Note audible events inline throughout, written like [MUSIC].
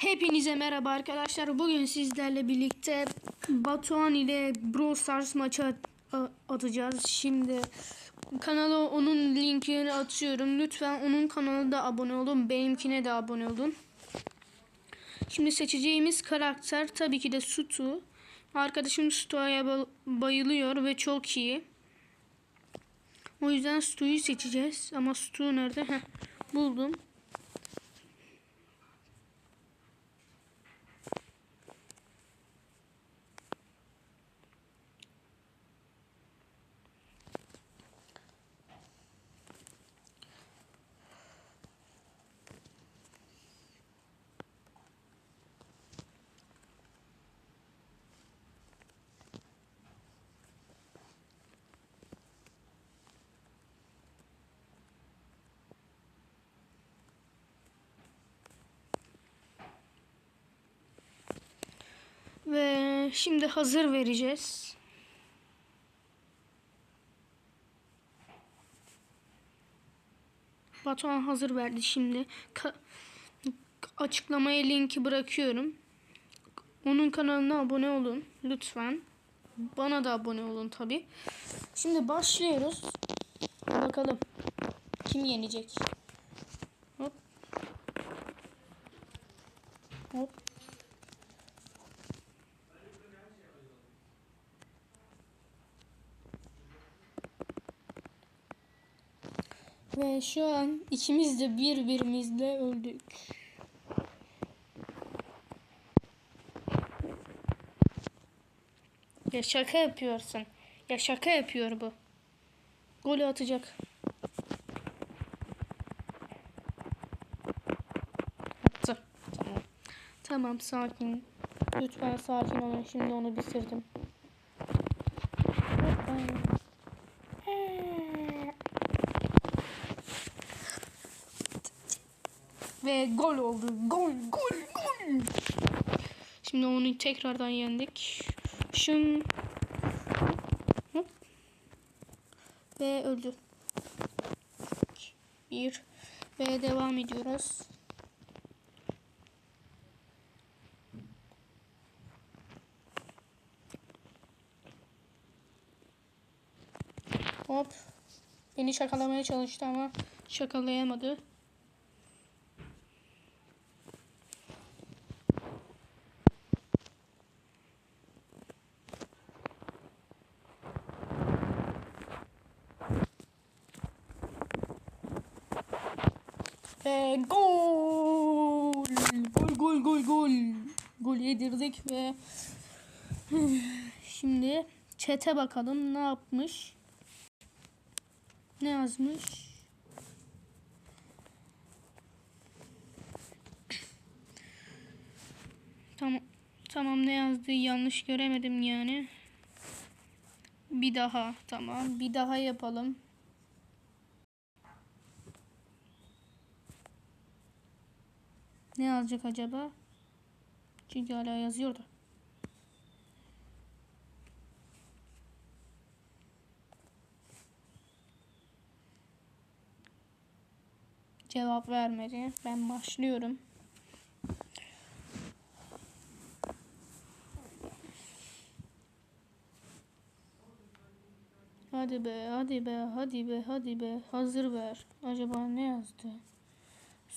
Hepinize merhaba arkadaşlar. Bugün sizlerle birlikte Batuhan ile Brawl Stars maçı atacağız. Şimdi kanala onun linkini atıyorum. Lütfen onun kanalına da abone olun. Benimkine de abone olun. Şimdi seçeceğimiz karakter tabii ki de Sutu. Arkadaşım Sutu'ya ba- bayılıyor ve çok iyi. O yüzden Sutu'yu seçeceğiz. Ama Sutu nerede? Heh, buldum. Şimdi hazır vereceğiz. Batuhan hazır verdi şimdi. Ka- açıklamaya linki bırakıyorum. Onun kanalına abone olun lütfen. Bana da abone olun tabi. Şimdi başlıyoruz. Bakalım kim yenecek. Hop. Hop. Şu an ikimiz de birbirimizle öldük. Ya şaka yapıyorsun. Ya şaka yapıyor bu. Golü atacak. Attı. Tamam. Tamam sakin. Lütfen sakin olun. Şimdi onu bitirdim. Hoppa. Ve gol oldu. Gol, gol, gol. Şimdi onu tekrardan yendik. Şun. Hop. Ve öldü. Bir. Ve devam ediyoruz. Hop. Beni şakalamaya çalıştı ama şakalayamadı. Ve gol! Gol gol gol gol. Gol yedirdik ve [SIGHS] şimdi çete bakalım ne yapmış. Ne yazmış? [CLEARS THROAT] Tamam. Tamam ne yazdığı yanlış göremedim yani. Bir daha tamam. Bir daha yapalım. Ne yazacak acaba? Çünkü hala yazıyor da. Cevap vermedi. Ben başlıyorum. Hadi be, hadi be, hadi be, hadi be. Hazır ver. Acaba ne yazdı?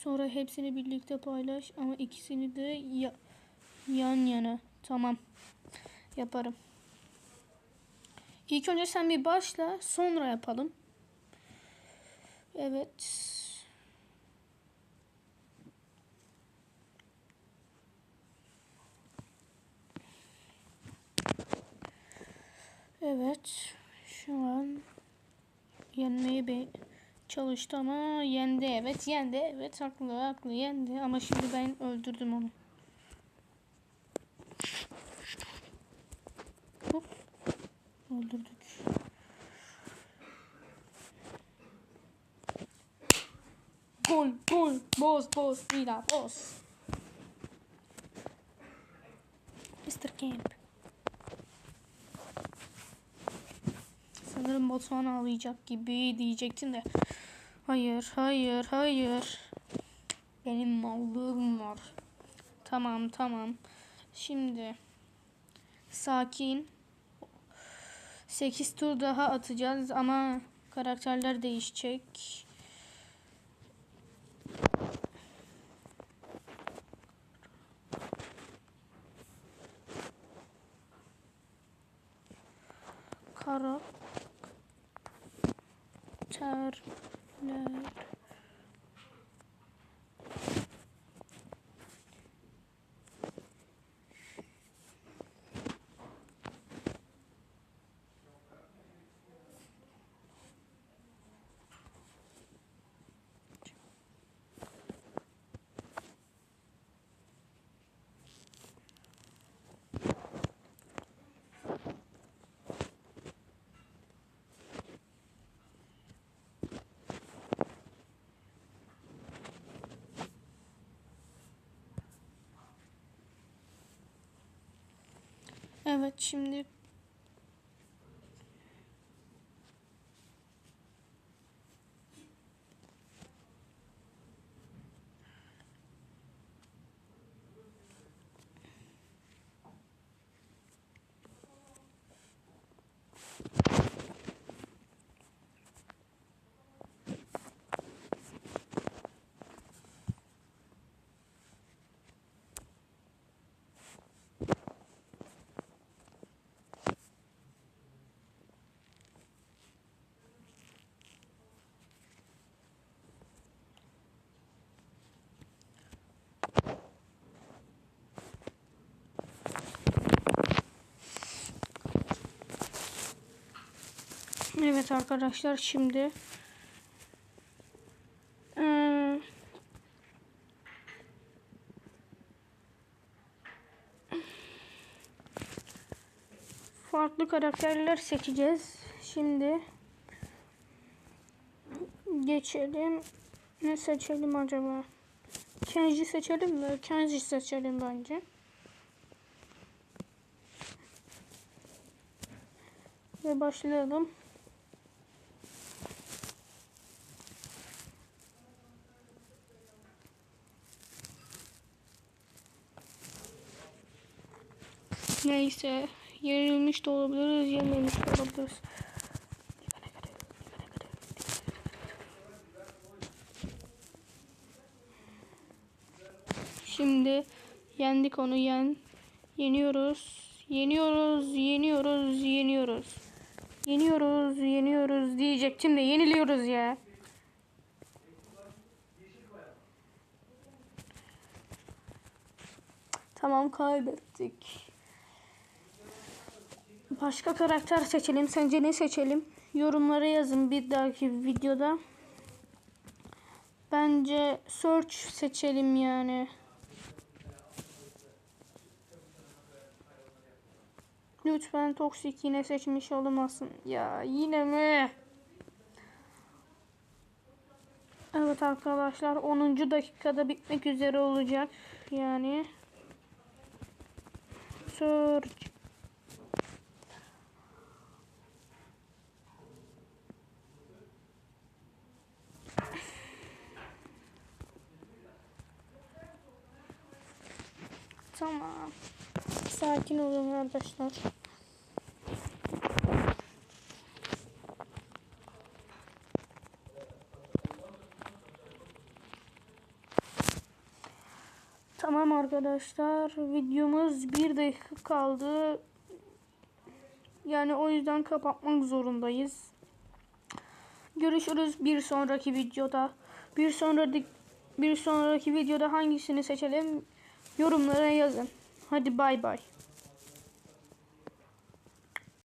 Sonra hepsini birlikte paylaş ama ikisini de ya- yan yana. Tamam. Yaparım. İlk önce sen bir başla, sonra yapalım. Evet. Evet. Şu an yenmeye be çalıştı ama yendi. Evet yendi. Evet haklı haklı yendi. Ama şimdi ben öldürdüm onu. Hop. Öldürdük. Gol gol. Boz boz. Vida boz. Mr. Camp. Sanırım Batuhan ağlayacak gibi diyecektim de. Hayır, hayır, hayır. Benim mallığım var. tamam tamam. Şimdi sakin. 8 tur daha atacağız ama karakterler değişecek. Karakterler Evet şimdi Evet arkadaşlar şimdi farklı karakterler seçeceğiz. Şimdi geçelim. Ne seçelim acaba? Kenji seçelim mi? Kenji seçelim bence. Ve başlayalım. Neyse. Yenilmiş de olabiliriz, yenilmemiş de olabiliriz. Şimdi yendik onu yen. Yeniyoruz. Yeniyoruz, yeniyoruz, yeniyoruz. Yeniyoruz, yeniyoruz diyecektim de yeniliyoruz ya. Tamam kaybettik. Başka karakter seçelim. Sence ne seçelim? Yorumlara yazın bir dahaki videoda. Bence search seçelim yani. Lütfen toksik yine seçmiş olmasın. Ya yine mi? Evet arkadaşlar 10. dakikada bitmek üzere olacak. Yani search Tamam. Sakin olun arkadaşlar. Tamam arkadaşlar. Videomuz bir dakika kaldı. Yani o yüzden kapatmak zorundayız. Görüşürüz bir sonraki videoda. Bir sonraki bir sonraki videoda hangisini seçelim yorumlara yazın. Hadi bay bay.